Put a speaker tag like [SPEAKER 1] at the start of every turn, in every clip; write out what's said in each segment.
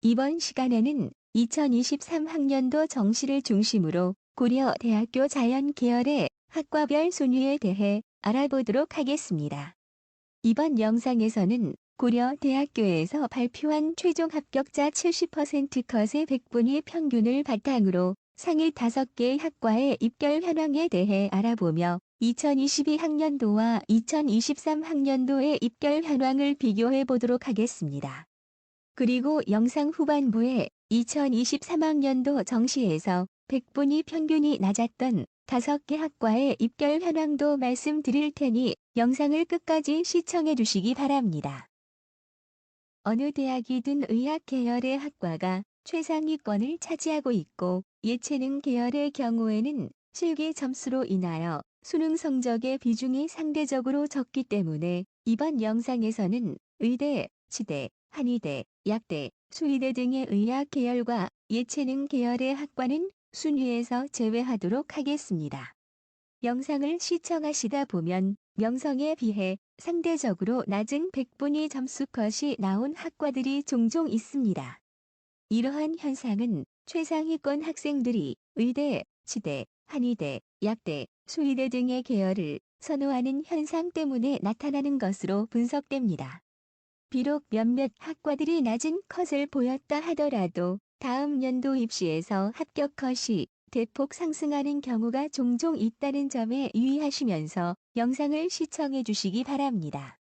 [SPEAKER 1] 이번 시간에는 2023학년도 정시를 중심으로 고려 대학교 자연 계열의 학과별 순위에 대해 알아보도록 하겠습니다. 이번 영상에서는 고려 대학교에서 발표한 최종 합격자 70% 컷의 100분위 평균을 바탕으로 상위 5개 학과의 입결 현황에 대해 알아보며 2022학년도와 2023학년도의 입결 현황을 비교해 보도록 하겠습니다. 그리고 영상 후반부에 2023학년도 정시에서 100분위 평균이 낮았던 5개 학과의 입결 현황도 말씀드릴 테니 영상을 끝까지 시청해 주시기 바랍니다. 어느 대학이든 의학 계열의 학과가 최상위권을 차지하고 있고 예체능 계열의 경우에는 실기 점수로 인하여 수능 성적의 비중이 상대적으로 적기 때문에 이번 영상에서는 의대, 치대, 한의대, 약대, 수의대 등의 의학 계열과 예체능 계열의 학과는 순위에서 제외하도록 하겠습니다. 영상을 시청하시다 보면 명성에 비해 상대적으로 낮은 100분위 점수 컷이 나온 학과들이 종종 있습니다. 이러한 현상은 최상위권 학생들이 의대, 치대, 한의대, 약대, 수의대 등의 계열을 선호하는 현상 때문에 나타나는 것으로 분석됩니다. 비록 몇몇 학과들이 낮은 컷을 보였다 하더라도 다음 연도 입시에서 합격 컷이 대폭 상승하는 경우가 종종 있다는 점에 유의하시면서 영상을 시청해 주시기 바랍니다.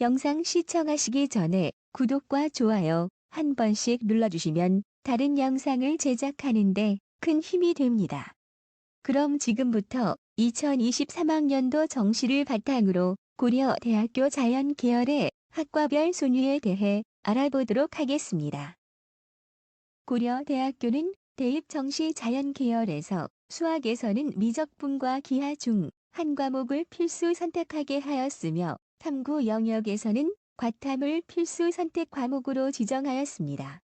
[SPEAKER 1] 영상 시청하시기 전에 구독과 좋아요 한 번씩 눌러주시면 다른 영상을 제작하는데 큰 힘이 됩니다. 그럼 지금부터 2023학년도 정시를 바탕으로 고려대학교 자연계열의 학과별 순위에 대해 알아보도록 하겠습니다. 고려대학교는 대입정시 자연계열에서 수학에서는 미적분과 기하 중 한 과목을 필수 선택하게 하였으며 탐구 영역에서는 과탐을 필수 선택 과목으로 지정하였습니다.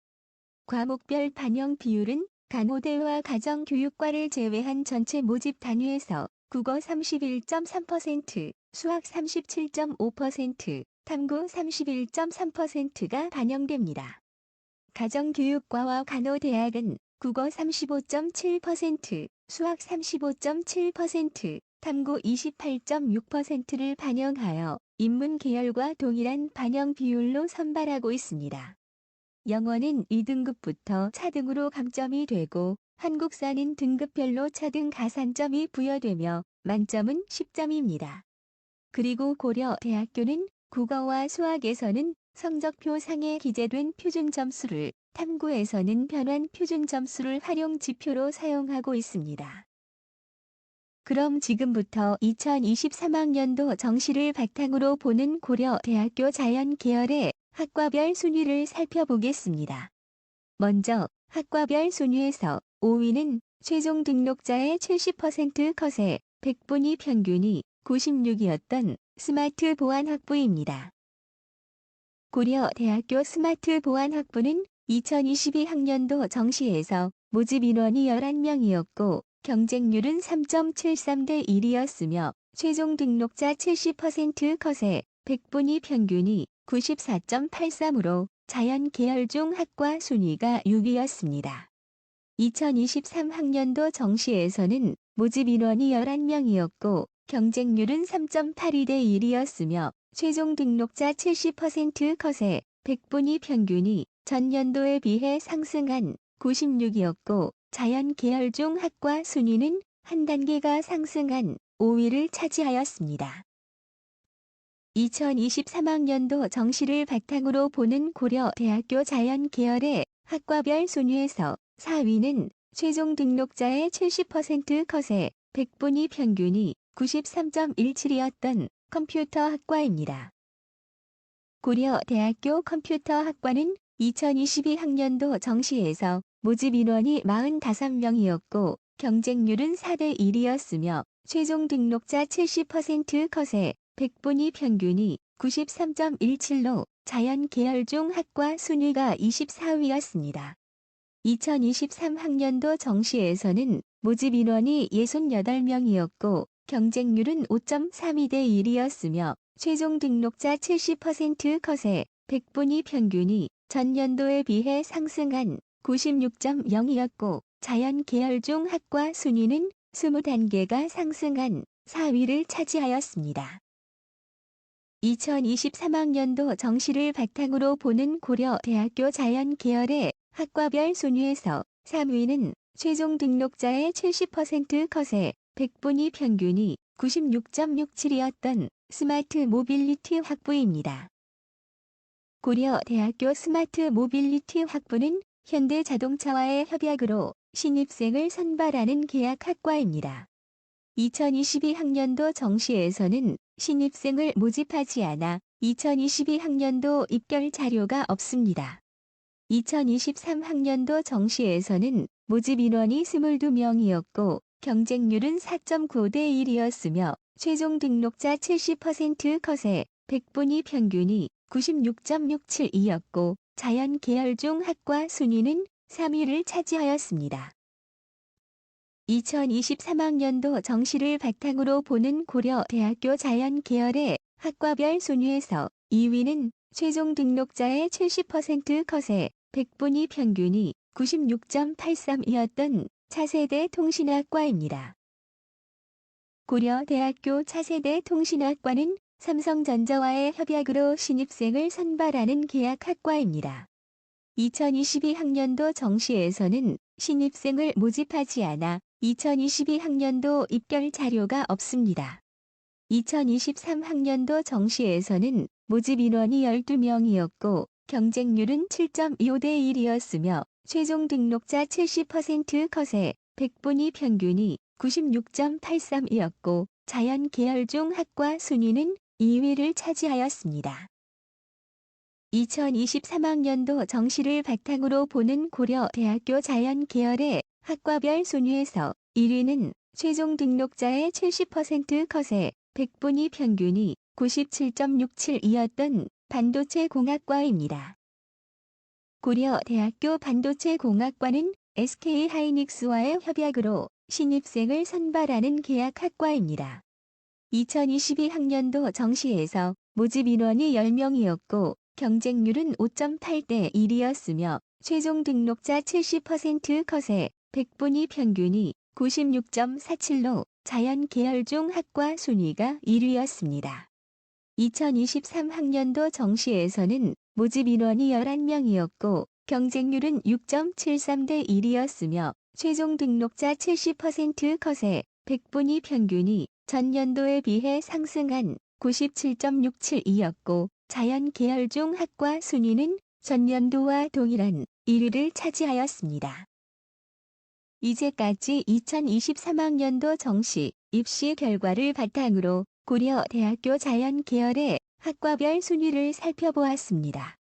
[SPEAKER 1] 과목별 반영 비율은 간호대와 가정교육과를 제외한 전체 모집 단위에서 국어 31.3%, 수학 37.5%, 탐구 31.3%가 반영됩니다. 가정교육과와 간호대학은 국어 35.7%, 수학 35.7%, 탐구 28.6%를 반영하여 인문 계열과 동일한 반영 비율로 선발하고 있습니다. 영어는 2등급부터 차등으로 감점이 되고 한국사는 등급별로 차등 가산점이 부여되며 만점은 10점입니다. 그리고 고려 대학교는 국어와 수학에서는 성적표 상에 기재된 표준 점수를 탐구에서는 변환 표준 점수를 활용 지표로 사용하고 있습니다. 그럼 지금부터 2023학년도 정시를 바탕으로 보는 고려대학교 자연계열의 학과별 순위를 살펴보겠습니다. 먼저 학과별 순위에서 5위는 최종 등록자의 70% 컷의 100분위 평균이 96이었던 스마트 보안 학부입니다. 고려대학교 스마트 보안 학부는 2022학년도 정시에서 모집 인원이 11명이었고 경쟁률은 3.73 대 1이었으며 최종 등록자 70% 컷의 100분위 평균이 94.83으로 자연 계열 중 학과 순위가 6위였습니다. 2023학년도 정시에서는 모집 인원이 11명이었고 경쟁률은 3.82대 1이었으며 최종 등록자 70% 컷의 100분위 평균이 전년도에 비해 상승한 96이었고 자연 계열 중 학과 순위는 한 단계가 상승한 5위를 차지하였습니다. 2023학년도 정시를 바탕으로 보는 고려대학교 자연 계열의 학과별 순위에서 4위는 최종 등록자의 70% 컷의 100분위 평균이 93.17이었던 컴퓨터 학과입니다. 고려대학교 컴퓨터 학과는 2022학년도 정시에서 모집 인원이 45명이었고 경쟁률은 4대 1이었으며 최종 등록자 70% 컷의 100분위 평균이 93.17로 자연 계열 중 학과 순위가 24위였습니다. 2023학년도 정시에서는 모집 인원이 68명이었고 경쟁률은 5.32대 1이었으며 최종 등록자 70% 컷의 100분위 평균이 전년도에 비해 상승한 96.0이었고 자연 계열 중 학과 순위는 20단계가 상승한 4위를 차지하였습니다. 2023학년도 정시를 바탕으로 보는 고려대학교 자연 계열의 학과별 순위에서 3위는 최종 등록자의 70% 컷의 100분위 평균이 96.67이었던 스마트 모빌리티 학부입니다. 고려대학교 스마트 모빌리티 학부는 현대자동차와의 협약으로 신입생을 선발하는 계약 학과입니다. 2022학년도 정시에서는 신입생을 모집하지 않아 2022학년도 입결 자료가 없습니다. 2023학년도 정시에서는 모집 인원이 22명이었고 경쟁률은 4.9대 1이었으며 최종 등록자 70% 컷의 100분위 평균이 96.67이었고 자연 계열 중 학과 순위는 3위를 차지하였습니다. 2023학년도 정시를 바탕으로 보는 고려대학교 자연 계열의 학과별 순위에서 2위는 최종 등록자의 70% 컷의 100분위 평균이 96.83이었던 차세대 통신학과입니다. 고려대학교 차세대 통신학과는 삼성전자와의 협약으로 신입생을 선발하는 계약학과입니다. 2022학년도 정시에서는 신입생을 모집하지 않아 2022학년도 입결 자료가 없습니다. 2023학년도 정시에서는 모집 인원이 12명이었고 경쟁률은 7.25대 1이었으며 최종 등록자 70% 컷의 100분위 평균이 96.83이었고 자연 계열 중 학과 순위는 2위를 차지하였습니다. 2023학년도 정시를 바탕으로 보는 고려대학교 자연 계열의 학과별 순위에서 1위는 최종 등록자의 70% 컷의 100분위 평균이 97.67이었던 반도체 공학과입니다. 고려대학교 반도체 공학과는 SK 하이닉스와의 협약으로 신입생을 선발하는 계약 학과입니다. 2022학년도 정시에서 모집 인원이 10명이었고 경쟁률은 5.8대 1이었으며 최종 등록자 70% 컷의 100분위 평균이 96.47로 자연 계열 중 학과 순위가 1위였습니다. 2023학년도 정시에서는 모집 인원이 11명이었고 경쟁률은 6.73대 1이었으며 최종 등록자 70% 컷의 100분위 평균이 전년도에 비해 상승한 97.67이었고 자연 계열 중 학과 순위는 전년도와 동일한 1위를 차지하였습니다. 이제까지 2023학년도 정시 입시 결과를 바탕으로 고려대학교 자연 계열의 학과별 순위를 살펴보았습니다.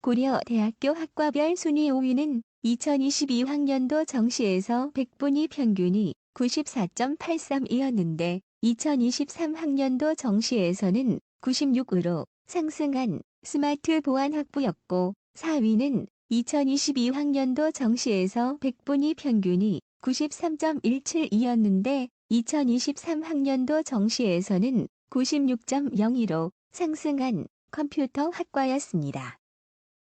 [SPEAKER 1] 고려대학교 학과별 순위 5위는 2022학년도 정시에서 100분위 평균이 94.83이었는데 2023학년도 정시에서는 96으로 상승한 스마트 보안 학부였고 4위는 2022학년도 정시에서 100분위 평균이 93.17이었는데 2023학년도 정시에서는 96.02로 상승한 컴퓨터 학과였습니다.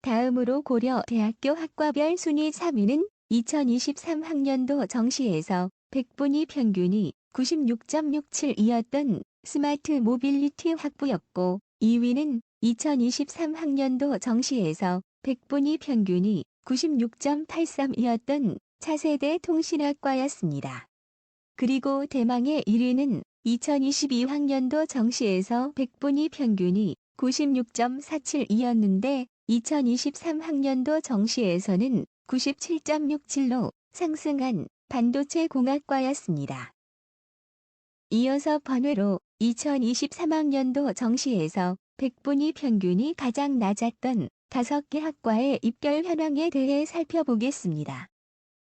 [SPEAKER 1] 다음으로 고려 대학교 학과별 순위 3위는 2023학년도 정시에서 100분위 평균이 96.67이었던 스마트 모빌리티 학부였고 2위는 2023학년도 정시에서 100분위 평균이 96.83이었던 차세대 통신학과였습니다. 그리고 대망의 1위는 2022 학년도 정시에서 100분위 평균이 96.47이었는데 2023 학년도 정시에서는 97.67로 상승한 반도체 공학과였습니다. 이어서 번외로 2023학년도 정시에서 100분위 평균이 가장 낮았던 5개 학과의 입결 현황에 대해 살펴보겠습니다.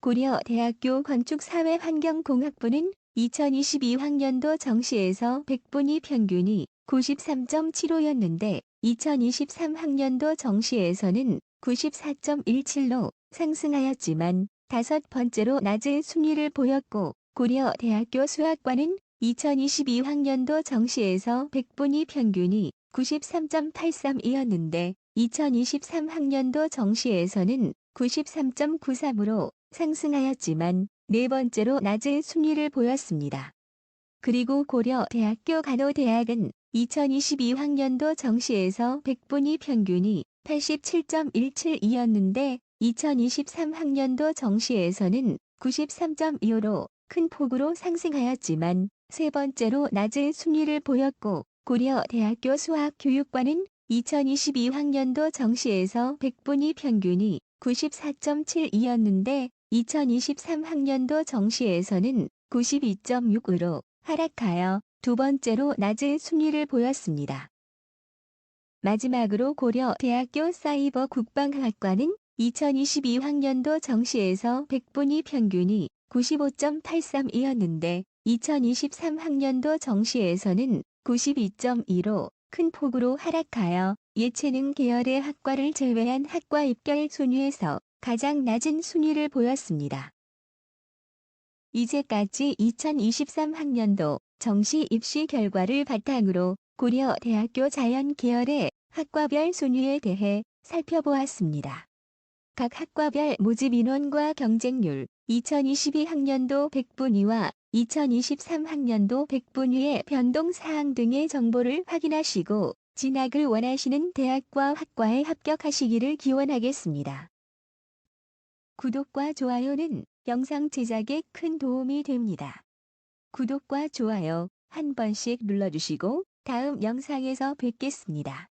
[SPEAKER 1] 고려대학교 건축사회환경공학부는 2022 학년도 정시에서 100분위 평균이 93.75였는데 2023 학년도 정시에서는 94.17로 상승하였지만 다섯 번째로 낮은 순위를 보였고 고려 대학교 수학과는 2022 학년도 정시에서 100분위 평균이 93.83이었는데 2023 학년도 정시에서는 93.93으로 상승하였지만 네 번째로 낮은 순위를 보였습니다. 그리고 고려대학교 간호대학은 2022학년도 정시에서 100분위 평균이 87.17이었는데 2023학년도 정시에서는 93.25로 큰 폭으로 상승하였지만 세 번째로 낮은 순위를 보였고 고려대학교 수학교육과는 2022학년도 정시에서 100분위 평균이 94.72였는데 2023학년도 정시에서는 92.6으로 하락하여 두 번째로 낮은 순위를 보였습니다. 마지막으로 고려대학교 사이버 국방학과는 2022학년도 정시에서 100분위 평균이 95.83이었는데 2023학년도 정시에서는 92.2로 큰 폭으로 하락하여 예체능 계열의 학과를 제외한 학과 입결 순위에서 가장 낮은 순위를 보였습니다. 이제까지 2023학년도 정시 입시 결과를 바탕으로 고려 대학교 자연 계열의 학과별 순위에 대해 살펴보았습니다. 각 학과별 모집 인원과 경쟁률, 2022학년도 100분위와 2023학년도 100분위의 변동 사항 등의 정보를 확인하시고 진학을 원하시는 대학과 학과에 합격하시기를 기원하겠습니다. 구독과 좋아요는 영상 제작에 큰 도움이 됩니다. 구독과 좋아요 한 번씩 눌러주시고 다음 영상에서 뵙겠습니다.